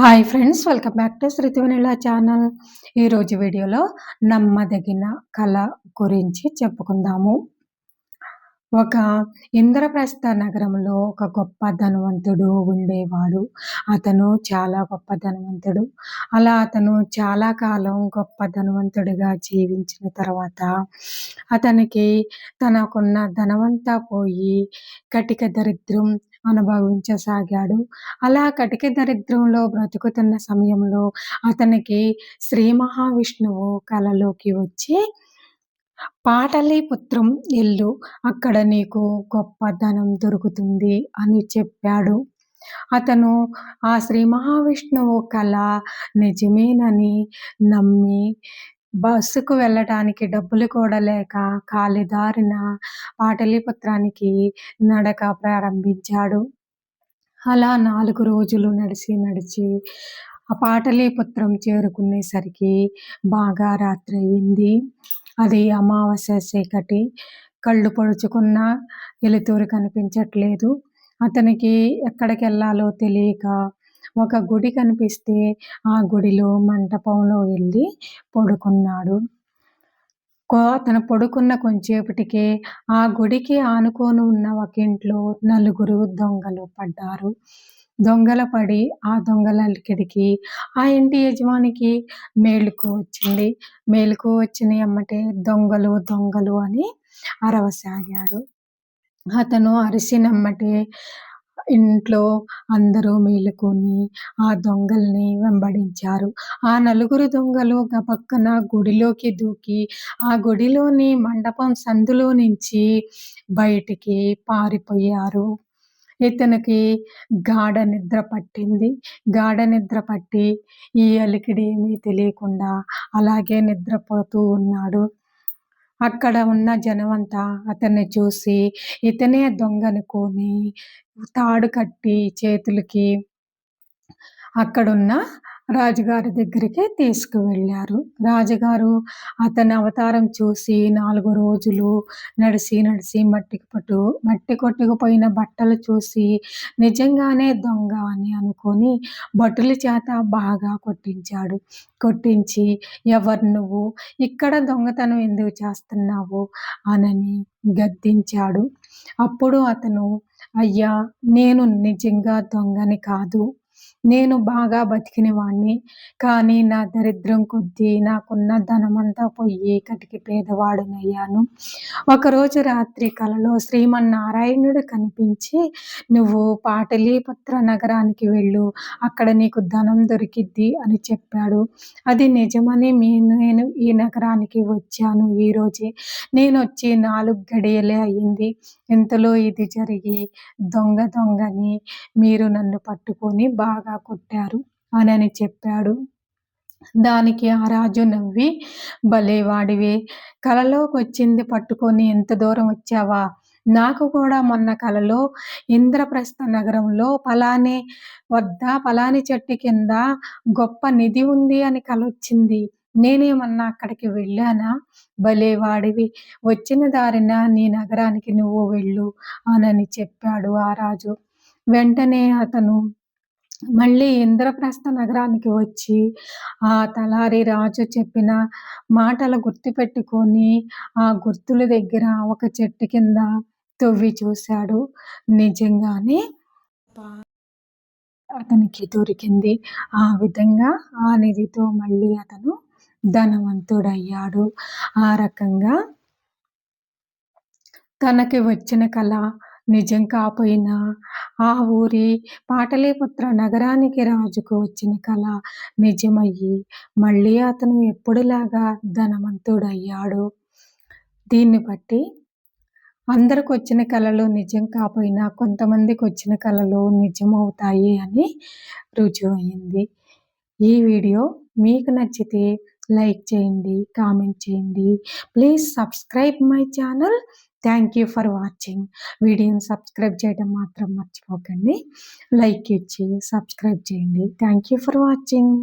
Hi friends welcome back to శ్రీతివనిల channel. ఈరోజు వీడియోలో నమ్మదగిన కళ గురించి చెప్పుకుందాము. ఒక ఇంద్రప్రస్థ నగరంలో ఒక గొప్ప ధనవంతుడు ఉండేవాడు. అతను చాలా గొప్ప ధనవంతుడు. అలా అతను చాలా కాలం గొప్ప ధనవంతుడిగా జీవించిన తర్వాత అతనికి తనకున్న ధనవంతా పోయి కటిక దరిద్రం అనుభవించసాగాడు. అలా కటిక దరిద్రంలో బ్రతుకుతున్న సమయంలో అతనికి శ్రీ మహావిష్ణువు కలలోకి వచ్చి పాటలీపుత్రం ఇల్లు అక్కడ నీకు గొప్ప ధనం దొరుకుతుంది అని చెప్పాడు. అతను ఆ శ్రీ మహావిష్ణువు కళ నిజమేనని నమ్మి బస్సుకు వెళ్ళటానికి డబ్బులు కూడా లేక కాలిదారిన పాటలీపుత్రానికి నడక ప్రారంభించాడు. అలా నాలుగు రోజులు నడిచి నడిచి ఆ పాటలీపుత్రం చేరుకునేసరికి బాగా రాత్రి అయింది అది అమావాస్య చీకటి. కళ్ళు పొడుచుకున్న వెలుతురు కనిపించట్లేదు. అతనికి ఎక్కడికి వెళ్ళాలో తెలియక ఒక గుడి కనిపిస్తే ఆ గుడిలో మంటపంలో వెళ్ళి పడుకున్నాడు. అతను పడుకున్న కొంచేపటికే ఆ గుడికి ఆనుకొని ఉన్న ఒక ఇంట్లో నలుగురు దొంగలు పడ్డారు. దొంగల పడి ఆ దొంగలకిడికి ఆ ఇంటి యజమానికి మేలుకు వచ్చింది. మేలుకు వచ్చిన ఎమ్మటే దొంగలు దొంగలు అని అరవసాగాడు. అతను అరిసినమ్మటే ఇంట్లో అందరూ మేలుకొని ఆ దొంగల్ని వెంబడించారు. ఆ నలుగురు దొంగలు పక్కన గుడిలోకి దూకి ఆ గుడిలోని మండపం సందులో నుంచి బయటికి పారిపోయారు. ఇతనికి గాఢ నిద్ర పట్టింది. గాఢ నిద్ర పట్టి ఈ అలికిడి ఏమీ తెలియకుండా అలాగే నిద్రపోతూ ఉన్నాడు. అక్కడ ఉన్న జనమంతా అతన్ని చూసి ఇతనే దొంగనుకొని తాడు కట్టి చేతులకి అక్కడున్న రాజుగారి దగ్గరికి తీసుకువెళ్ళారు. రాజుగారు అతని అవతారం చూసి నాలుగు రోజులు నడిచి నడిచి మట్టికి పట్టు మట్టి కొట్టుకుపోయిన బట్టలు చూసి నిజంగానే దొంగ అని అనుకొని భటుల చేత బాగా కొట్టించాడు. కొట్టించి ఎవరు నువ్వు? ఇక్కడ దొంగతనం ఎందుకు చేస్తున్నావు? అనని గద్దించాడు. అప్పుడు అతను అయ్యా నేను నిజంగా దొంగని కాదు. నేను బాగా బతికినవాణ్ణి కానీ నా దరిద్రం కొద్దీ నాకున్న ధనమంతా పోయి కటికి పేదవాడునయ్యాను. ఒకరోజు రాత్రి కలలో శ్రీమన్నారాయణుడు కనిపించి నువ్వు పాటలీపుత్ర నగరానికి వెళ్ళు. అక్కడ నీకు ధనం దొరికిద్ది అని చెప్పాడు. అది నిజమని నేను ఈ నగరానికి వచ్చాను ఈరోజే నేను వచ్చి నాలుగు గడియలే అయింది ఇంతలో ఇది జరిగి దొంగ దొంగని మీరు నన్ను పట్టుకొని బాగా కొట్టారు అని చెప్పాడు. దానికి ఆ రాజు నవ్వి భలేవాడివే కలలోకి వచ్చింది పట్టుకొని ఎంత దూరం వచ్చావా? నాకు కూడా మొన్న కలలో ఇంద్రప్రస్థ నగరంలో పలానే వద్ద పలాని చెట్టు కింద గొప్ప నిధి ఉంది అని కలొచ్చింది. నేనేమన్నా అక్కడికి వెళ్ళానా? భలే వాడివి. వచ్చిన దారిన నీ నగరానికి నువ్వు వెళ్ళు అనని చెప్పాడు ఆ రాజు. వెంటనే అతను మళ్ళీ ఇంద్రప్రస్థ నగరానికి వచ్చి ఆ తలారి రాజు చెప్పిన మాటలు గుర్తుపెట్టుకొని ఆ గుర్తుల దగ్గర ఒక చెట్టు కింద తవ్వి చూశాడు. నిజంగానే అతనికి దొరికింది. ఆ విధంగా ఆ నిధితో మళ్ళీ అతను ధనవంతుడయ్యాడు. ఆ రకంగా తనకి వచ్చిన కళ నిజం కాపోయినా ఆ ఊరి పాటలీపుత్ర నగరానికి రాజుకు వచ్చిన కళ నిజమయ్యి మళ్ళీ అతను ఎప్పుడులాగా ధనవంతుడయ్యాడు? దీన్ని బట్టి అందరికి వచ్చిన కళలు నిజం కాపోయినా కొంతమందికి వచ్చిన కళలు నిజమవుతాయి అని రుజువు అయింది ఈ వీడియో మీకు నచ్చితే లైక్ చేయండి కామెంట్ చేయండి. Please subscribe my channel thank you for watching వీడియోని సబ్స్క్రైబ్ చేయడం మాత్రం మర్చిపోకండి. లైక్ ఇచ్చి సబ్స్క్రైబ్ చేయండి. Thank you for watching